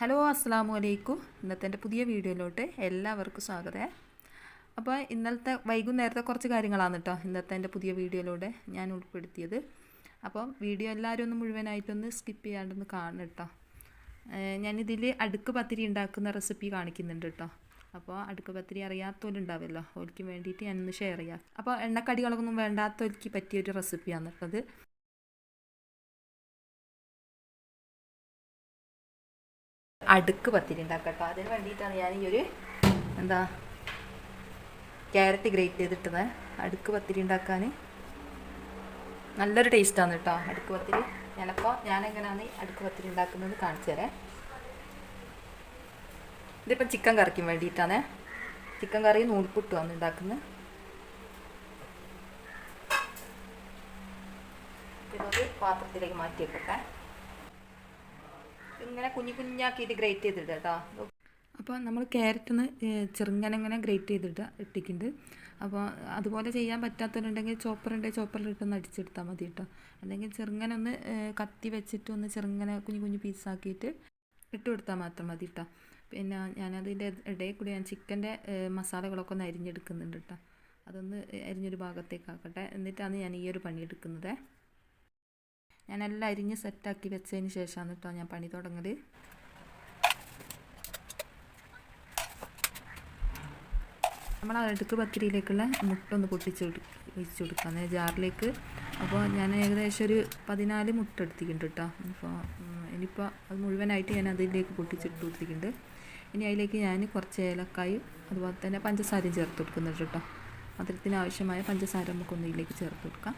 Hello അസ്സാമു അലൈക്കും. ഇന്നത്തെ എന്റെ പുതിയ വീഡിയോയിലോട്ട് എല്ലാവർക്കും സ്വാഗതം. അപ്പോൾ ഇന്നലത്തെ വൈകുന്നേരത്തെ കുറച്ച് കാര്യങ്ങളാണ് കേട്ടോ ഇന്നത്തെ എന്റെ പുതിയ വീഡിയോയിലൂടെ ഞാൻ ഉൾപ്പെടുത്തിയത്. അപ്പോൾ വീഡിയോ എല്ലാവരും ഒന്ന് മുഴുവനായിട്ടൊന്ന് സ്കിപ്പ് ചെയ്യാണ്ടൊന്ന് കാണണം കേട്ടോ. ഞാനിതിൽ അടുക്ക് പത്തിരി ഉണ്ടാക്കുന്ന റെസിപ്പി കാണിക്കുന്നുണ്ട് കേട്ടോ. അപ്പോൾ അടുക്ക് പത്തിരി അറിയാത്തവരുണ്ടാവുമല്ലോ ഓൽക്ക് വേണ്ടിയിട്ട് ഞാനൊന്ന് ഷെയർ ചെയ്യാം. അപ്പോൾ എണ്ണക്കടികളൊന്നും വേണ്ടാത്തവർക്ക് പറ്റിയൊരു റെസിപ്പിയാണ് കേട്ടോ അടുക്ക് പത്തിരി ഉണ്ടാക്കട്ടോ അതിന് വേണ്ടിയിട്ടാണ് ഞാൻ ഈ ഒരു എന്താ ക്യാരറ്റ് ഗ്രേറ്റ് ചെയ്തിട്ടത് അടുക്ക് പത്തിരി ഉണ്ടാക്കാൻ നല്ലൊരു ടേസ്റ്റാണ് കേട്ടോ അടുക്ക് പത്തിരി. ഞാനപ്പോൾ ഞാനെങ്ങനെയാണ് അടുക്ക് പത്തിരി ഉണ്ടാക്കുന്നത് കാണിച്ചു തരാം. ഇതിപ്പം ചിക്കൻ കറിക്കും വേണ്ടിയിട്ടാണ്. ചിക്കൻ കറി നൂൽപുട്ടുമാണ് ഉണ്ടാക്കുന്നത്. പാത്രത്തിലേക്ക് മാറ്റി വെക്കട്ടെ ഇങ്ങനെ കുഞ്ഞു കുഞ്ഞാക്കിയിട്ട് ഗ്രേറ്റ് ചെയ്തിട്ട് കേട്ടോ. അപ്പോൾ നമ്മൾ ക്യാരറ്റിന് ചെറുങ്ങനെ ഇങ്ങനെ ഗ്രേറ്റ് ചെയ്തിട്ട് ഇട്ടിട്ടുണ്ട്. അപ്പോൾ അതുപോലെ ചെയ്യാൻ പറ്റാത്തവരുണ്ടെങ്കിൽ ചോപ്പറിൽ ഇട്ടൊന്ന് അടിച്ചെടുത്താൽ മതി കേട്ടോ. അല്ലെങ്കിൽ ചെറുങ്ങനെ ഒന്ന് കത്തി വെച്ചിട്ട് ഒന്ന് ചെറുങ്ങനെ കുഞ്ഞു കുഞ്ഞു പീസാക്കിയിട്ട് ഇട്ട് കൊടുത്താൽ മാത്രം മതി കേട്ടോ. പിന്നെ ഞാനതിന്റെ ഇടയിൽ കൂടി ഞാൻ ചിക്കന്റെ മസാലകളൊക്കെ ഒന്ന് അരിഞ്ഞെടുക്കുന്നുണ്ട് കേട്ടോ. അതൊന്ന് അരിഞ്ഞൊരു ഭാഗത്തേക്ക് ആക്കട്ടെ. എന്നിട്ടാണ് ഞാൻ ഈ ഒരു പണി എടുക്കുന്നത്. ഞാനെല്ലാം അരിഞ്ഞ് സെറ്റാക്കി വെച്ചതിന് ശേഷമാണ് കേട്ടോ ഞാൻ പണി തുടങ്ങൽ. നമ്മൾ അടുക്ക് പത്തിരിയിലേക്കുള്ള മുട്ട ഒന്ന് പൊട്ടിച്ച് ഒഴിച്ച് കൊടുക്കാം. ജാറിലേക്ക്. അപ്പോൾ ഞാൻ ഏകദേശം ഒരു പതിനാല് മുട്ട എടുത്തിട്ടുണ്ട് കേട്ടോ അപ്പോൾ ഇനിയിപ്പോൾ അത് മുഴുവനായിട്ട് ഞാൻ അതിലേക്ക് പൊട്ടിച്ചിട്ട് കൊടുത്തിട്ടുണ്ട്. ഇനി അതിലേക്ക് ഞാൻ കുറച്ച് ഏലക്കായും അതുപോലെ തന്നെ പഞ്ചസാരയും ചേർത്ത് കൊടുക്കുന്നുണ്ട് കേട്ടോ മധുരത്തിന് ആവശ്യമായ പഞ്ചസാര നമുക്കൊന്ന് ഇതിലേക്ക് ചേർത്ത് കൊടുക്കാം.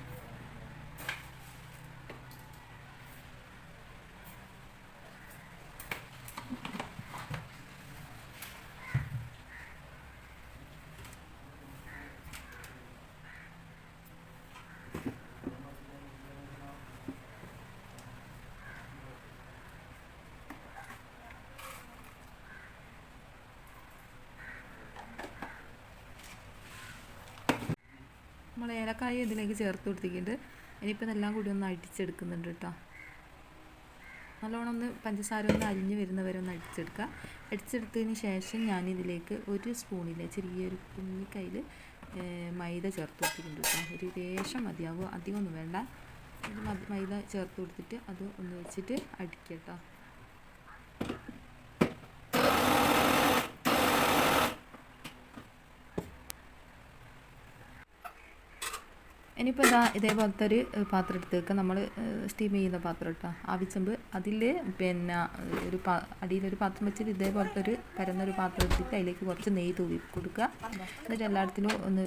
നമ്മൾ ഏലക്കായ ഇതിലേക്ക് ചേർത്ത് കൊടുത്തിട്ടുണ്ട്. ഇനിയിപ്പോൾ ഇതെല്ലാം കൂടി ഒന്ന് അടിച്ചെടുക്കുന്നുണ്ട് കേട്ടോ. നല്ലോണം ഒന്ന് പഞ്ചസാര ഒന്ന് അരിഞ്ഞ് വരുന്നവരെ ഒന്ന് അടിച്ചെടുക്കുക. അടിച്ചെടുത്തതിന് ശേഷം ഞാൻ ഇതിലേക്ക് ഒരു സ്പൂണിലെ ചെറിയൊരു കുഞ്ഞിക്കൈയിൽ മൈദ ചേർത്ത് കൊടുത്തിട്ടുണ്ട് കേട്ടോ. ഒരു രേഷം മതിയാകും അധികം ഒന്നും വേണ്ട. മൈദ ചേർത്ത് കൊടുത്തിട്ട് അത് ഒന്ന് വെച്ചിട്ട് അടിക്കുക കേട്ടോ. ഇനിയിപ്പോൾ ഇതാ ഇതേപോലത്തെ ഒരു പാത്രം എടുത്തേക്ക് നമ്മൾ സ്റ്റീം ചെയ്യുന്ന പാത്രം കേട്ടോ ആവിച്ചമ്പ് അതിൽ പിന്നെ ഒരു പാ അടിയിലൊരു പാത്രം വെച്ചിട്ട് ഇതേപോലത്തെ ഒരു പരന്നൊരു പാത്രം എടുത്തിട്ട് അതിലേക്ക് കുറച്ച് നെയ്യ് തൂവി കൊടുക്കുക. എന്നിട്ട് എല്ലായിടത്തിലും ഒന്ന്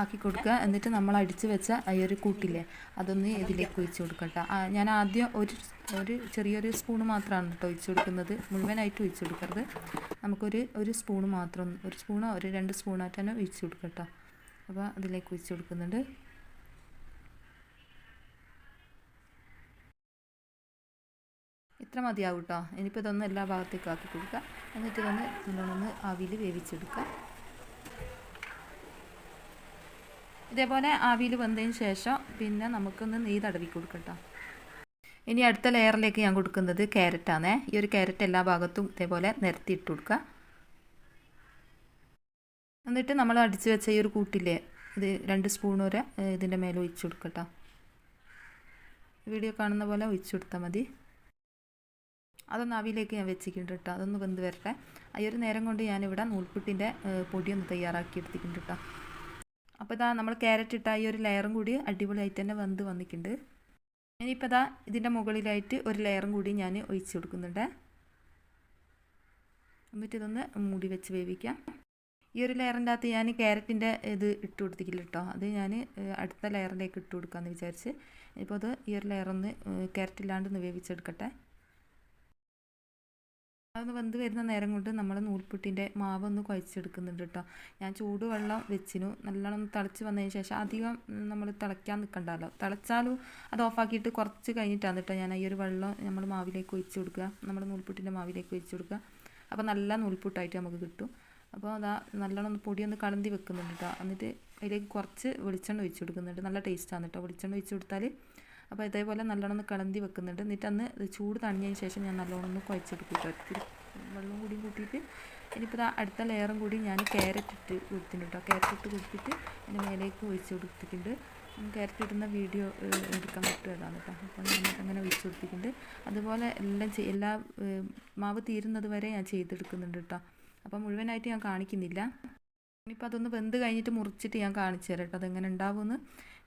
ആക്കി കൊടുക്കുക. എന്നിട്ട് നമ്മൾ അടിച്ച് വെച്ച ആ ഒരു കൂട്ടില്ലേ അതൊന്ന് ഇതിലേക്ക് ഒഴിച്ച് കൊടുക്കട്ടെ ഞാൻ ആദ്യം ഒരു ഒരു ചെറിയൊരു സ്പൂണ് മാത്രമാണ് കേട്ടോ ഒഴിച്ച് കൊടുക്കുന്നത്. മുഴുവനായിട്ട് ഒഴിച്ച് കൊടുക്കരുത്. നമുക്കൊരു ഒരു സ്പൂണ് മാത്രം ഒരു സ്പൂണോ ഒരു രണ്ട് സ്പൂണായിട്ട് തന്നെ ഒഴിച്ച് കൊടുക്കട്ടോ അപ്പോൾ അതിലേക്ക് ഒഴിച്ച് കൊടുക്കുന്നുണ്ട്. ഇത്ര മതിയാവും കേട്ടോ ഇനിയിപ്പോൾ ഇതൊന്ന് എല്ലാ ഭാഗത്തേക്കും ആക്കി കൊടുക്കുക. എന്നിട്ട് ഇതൊന്ന് നല്ലോണം ആവിയിൽ വേവിച്ചെടുക്കുക. ഇതേപോലെ ആവിയിൽ വന്നതിന് ശേഷം പിന്നെ നമുക്കൊന്ന് നെയ് തടവി കൊടുക്കട്ടോ. ഇനി അടുത്ത ലെയറിലേക്ക് ഞാൻ കൊടുക്കുന്നത് ക്യാരറ്റാണേ. ഈ ഒരു ക്യാരറ്റ് എല്ലാ ഭാഗത്തും ഇതേപോലെ നിരത്തി ഇട്ട് കൊടുക്കുക. എന്നിട്ട് നമ്മൾ അടിച്ച് വെച്ച ഈ ഒരു കൂട്ടില്ലേ ഇത് രണ്ട് സ്പൂൺ വരെ ഇതിന്റെ മേലെ ഒഴിച്ചു കൊടുക്കട്ടോ. വീഡിയോ കാണുന്ന പോലെ ഒഴിച്ചു കൊടുത്താൽ മതി. അതൊന്ന് അവിയിലേക്ക് ഞാൻ വെച്ചിട്ടുണ്ട് കേട്ടോ. അതൊന്ന് വെന്ത് വരട്ടെ. ഈ ഒരു നേരം കൊണ്ട് ഞാനിവിടെ നൂൽപുട്ടിന്റെ ഏഹ്, പൊടിയൊന്ന് തയ്യാറാക്കി എടുത്തിട്ടുണ്ട് കേട്ടോ. അപ്പോൾ ഇതാ നമ്മൾ ക്യാരറ്റ് ഇട്ട ഈ ഒരു ലെയറും കൂടി അടിപൊളിയായിട്ട് തന്നെ വെന്ത് വന്നിട്ടുണ്ട്. ഇനിയിപ്പോൾ ഇതാ ഇതിന്റെ മുകളിലായിട്ട് ഒരു ലെയറും കൂടി ഞാൻ ഒഴിച്ചു കൊടുക്കുന്നുണ്ട്. എന്നിട്ട് ഇതൊന്ന് മൂടി വെച്ച് വേവിക്കാം. ഈ ഒരു ലെയറിന്റെ അകത്ത് ഞാൻ ക്യാരറ്റിന്റെ ഇത് ഇട്ട് കൊടുത്തിട്ടില്ല കേട്ടോ. അത് ഞാൻ അടുത്ത ലെയറിലേക്ക് ഇട്ട് കൊടുക്കാമെന്ന് വിചാരിച്ച്. ഇപ്പോൾ അത് ഈ ഒരു ലെയറൊന്ന് ക്യാരറ്റ് ഇല്ലാണ്ട് ഒന്ന് വേവിച്ചെടുക്കട്ടെ. അതൊന്ന് വെന്ത് വരുന്ന നേരം കൊണ്ട് നമ്മൾ നൂൽപുട്ടിന്റെ മാവ് ഒന്ന് കുഴച്ചെടുക്കുന്നുണ്ട് കേട്ടോ ഞാൻ ചൂടുവെള്ളം വെച്ചിനു. നല്ലോണം തിളച്ച് വന്നതിന് ശേഷം അധികം നമ്മൾ തിളയ്ക്കാൻ നിൽക്കണ്ടല്ലോ തിളച്ചാലും അത് ഓഫാക്കിയിട്ട് കുറച്ച് കഴിഞ്ഞിട്ടാണ് കേട്ടോ ഞാൻ ഈ ഒരു വെള്ളം നമ്മൾ മാവിലേക്ക് ഒഴിച്ച് കൊടുക്കുക. നമ്മൾ നൂൽപുട്ടിന്റെ മാവിലേക്ക് ഒഴിച്ച് കൊടുക്കുക. അപ്പോൾ നല്ല നൂൽപുട്ടായിട്ട് നമുക്ക് കിട്ടും. അപ്പോൾ അതാ നല്ലോണം ഒന്ന് പൊടി ഒന്ന് കളന്തി വെക്കുന്നുണ്ട് കേട്ടോ എന്നിട്ട് അതിലേക്ക് കുറച്ച് വെളിച്ചെണ്ണ ഒഴിച്ച് കൊടുക്കുന്നുണ്ട്. നല്ല ടേസ്റ്റാണ് കേട്ടോ വെളിച്ചെണ്ണ ഒഴിച്ച് കൊടുത്താൽ അപ്പോൾ ഇതേപോലെ നല്ലോണം ഒന്ന് കളന്തി വെക്കുന്നുണ്ട്. എന്നിട്ട് അന്ന് ചൂട് തണിഞ്ഞതിന് ശേഷം ഞാൻ നല്ലോണം ഒന്ന് കുഴച്ചെടുക്കും കേട്ടോ. വെള്ളവും കൂടി കൂട്ടിയിട്ട് ഇനിയിപ്പോൾ അടുത്ത ലെയറും കൂടി ഞാൻ ക്യാരറ്റ് ഇട്ട് കൊടുത്തിട്ടുണ്ട് കേട്ടോ. ക്യാരറ്റ് ഇട്ട് കൊടുത്തിട്ട് അതിന്റെ മേലേക്ക് ഒഴിച്ച് കൊടുത്തിട്ടുണ്ട്. ക്യാരറ്റ് ഇടുന്ന വീഡിയോ എടുക്കാൻ പറ്റുമതാണ് കേട്ടോ. അപ്പോൾ ഞാൻ അങ്ങനെ ഒഴിച്ച് കൊടുത്തിട്ടുണ്ട്. അതുപോലെ എല്ലാം എല്ലാ മാവ് തീരുന്നത് വരെ ഞാൻ ചെയ്തെടുക്കുന്നുണ്ട് കേട്ടോ. അപ്പോൾ മുഴുവനായിട്ട് ഞാൻ കാണിക്കുന്നില്ല. ഇനിയിപ്പോൾ അതൊന്ന് വെന്ത് കഴിഞ്ഞിട്ട് മുറിച്ചിട്ട് ഞാൻ കാണിച്ചു തരാം കേട്ടോ. അതെങ്ങനെ ഉണ്ടാവുമെന്ന്.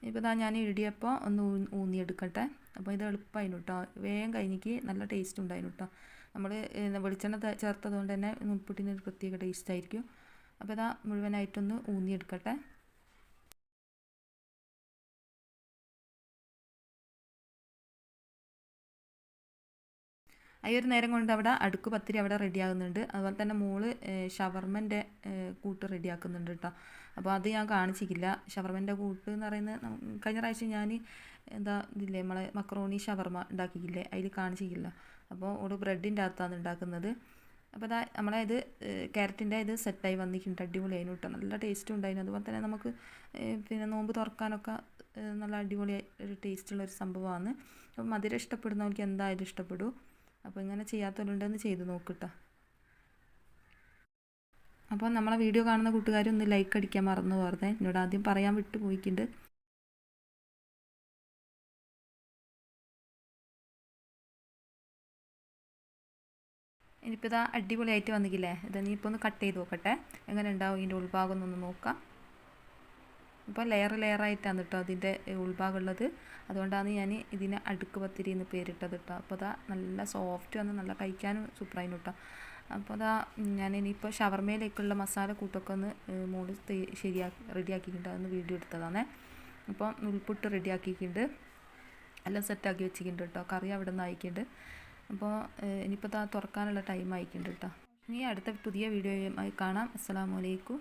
ഇപ്പോൾ ഇതാ ഞാൻ ഇടിയപ്പോൾ ഒന്ന് ഊന്നിയെടുക്കട്ടെ. അപ്പോൾ ഇത് എളുപ്പമായിരുന്നു കേട്ടോ വേഗം കഴിഞ്ഞിക്ക് നല്ല ടേസ്റ്റ് ഉണ്ടായിരുന്നു കേട്ടോ നമ്മൾ വെളിച്ചെണ്ണ ചേർത്തത് കൊണ്ട് തന്നെ നൂൽപ്പുട്ടിന് ഒരു പ്രത്യേക ടേസ്റ്റ് ആയിരിക്കും. അപ്പോൾ ഇതാ മുഴുവനായിട്ടൊന്ന് ഊന്നിയെടുക്കട്ടെ. ആ ഒരു നേരം കൊണ്ട് അവിടെ അടുക്ക് പത്തിരി അവിടെ റെഡിയാകുന്നുണ്ട്. അതുപോലെ തന്നെ മോൾ ഷവർമന്റെ കൂട്ട് റെഡിയാക്കുന്നുണ്ട് കേട്ടോ. അപ്പോൾ അത് ഞാൻ കാണിച്ചിട്ടില്ല ഷവർമന്റെ കൂട്ട് എന്ന് പറയുന്നത് കഴിഞ്ഞ പ്രാവശ്യം ഞാൻ എന്താ ഇതില്ലേ നമ്മളെ മക്രോണി ഷവർമ ഉണ്ടാക്കിയില്ലേ അതിൽ കാണിച്ചിട്ടില്ല അപ്പോൾ ഓട് ബ്രെഡിന്റെ അകത്താണ് ഉണ്ടാക്കുന്നത്. അപ്പോൾ അതാ നമ്മളെ ഇത് ക്യാരറ്റിന്റെ ഇത് സെറ്റായി വന്നിട്ടുണ്ട് അടിപൊളിയായി കേട്ടോ നല്ല ടേസ്റ്റും ഉണ്ടായിരുന്നു. അതുപോലെ തന്നെ നമുക്ക് പിന്നെ നോമ്പ് തുറക്കാനൊക്കെ നല്ല അടിപൊളി ഒരു ടേസ്റ്റുള്ള ഒരു സംഭവമാണ് അപ്പോൾ മധുരം ഇഷ്ടപ്പെടുന്നവർക്ക് എന്തായാലും ഇഷ്ടപ്പെടും. അപ്പോൾ ഇങ്ങനെ ചെയ്യാത്തവരുണ്ടെന്ന് ചെയ്ത് നോക്കട്ടോ. അപ്പോൾ നമ്മളെ വീഡിയോ കാണുന്ന കൂട്ടുകാരൊന്ന് ലൈക്ക് അടിക്കാൻ മറന്നു പോർന്നെ എന്നോട് ആദ്യം പറയാൻ വിട്ടു പോയിട്ടുണ്ട് ഇനിയിപ്പോൾ ഇതാ അടിപൊളിയായിട്ട് വന്നിക്കില്ലേ? ഇത് ഇപ്പോൾ ഒന്ന് കട്ട് ചെയ്ത് നോക്കട്ടെ. എങ്ങനെ ഉണ്ടാവും ഇതിന്റെ ഉൾഭാഗം എന്നൊന്ന് നോക്കാം. ഇപ്പോൾ ലെയർ ലെയറായിട്ടാണ് കേട്ടോ അതിന്റെ ഉൾഭാഗം ഉള്ളത് അതുകൊണ്ടാണ് ഞാൻ ഇതിനെ അടുക്ക് പത്തിരി എന്ന് പേരിട്ടത് കേട്ടോ. അപ്പോൾ അതാ നല്ല സോഫ്റ്റ് വന്ന് നല്ല കഴിക്കാനും സൂപ്പറായിരുന്നു കേട്ടോ. അപ്പോൾ അതാ ഞാൻ ഇനിയിപ്പോൾ ഷവർമയിലേക്കുള്ള മസാല കൂട്ടൊക്കെ ഒന്ന് മോൾ ശരിയാക്കി റെഡിയാക്കിയിട്ടുണ്ട് അതൊന്ന് വീഡിയോ എടുത്തതാണേ. അപ്പോൾ ഉൾപ്പുട്ട് റെഡിയാക്കിയിട്ടുണ്ട് എല്ലാം സെറ്റാക്കി വെച്ചിട്ടുണ്ട് കേട്ടോ. കറി അവിടെ നിന്ന് അയക്കുന്നുണ്ട് അപ്പോൾ ഇനിയിപ്പോൾ തുറക്കാനുള്ള ടൈം അയക്കുന്നുണ്ട് കേട്ടോ. ഇനി അടുത്ത പുതിയ വീഡിയോയുമായി കാണാം. അസ്സലാമു അലൈക്കും.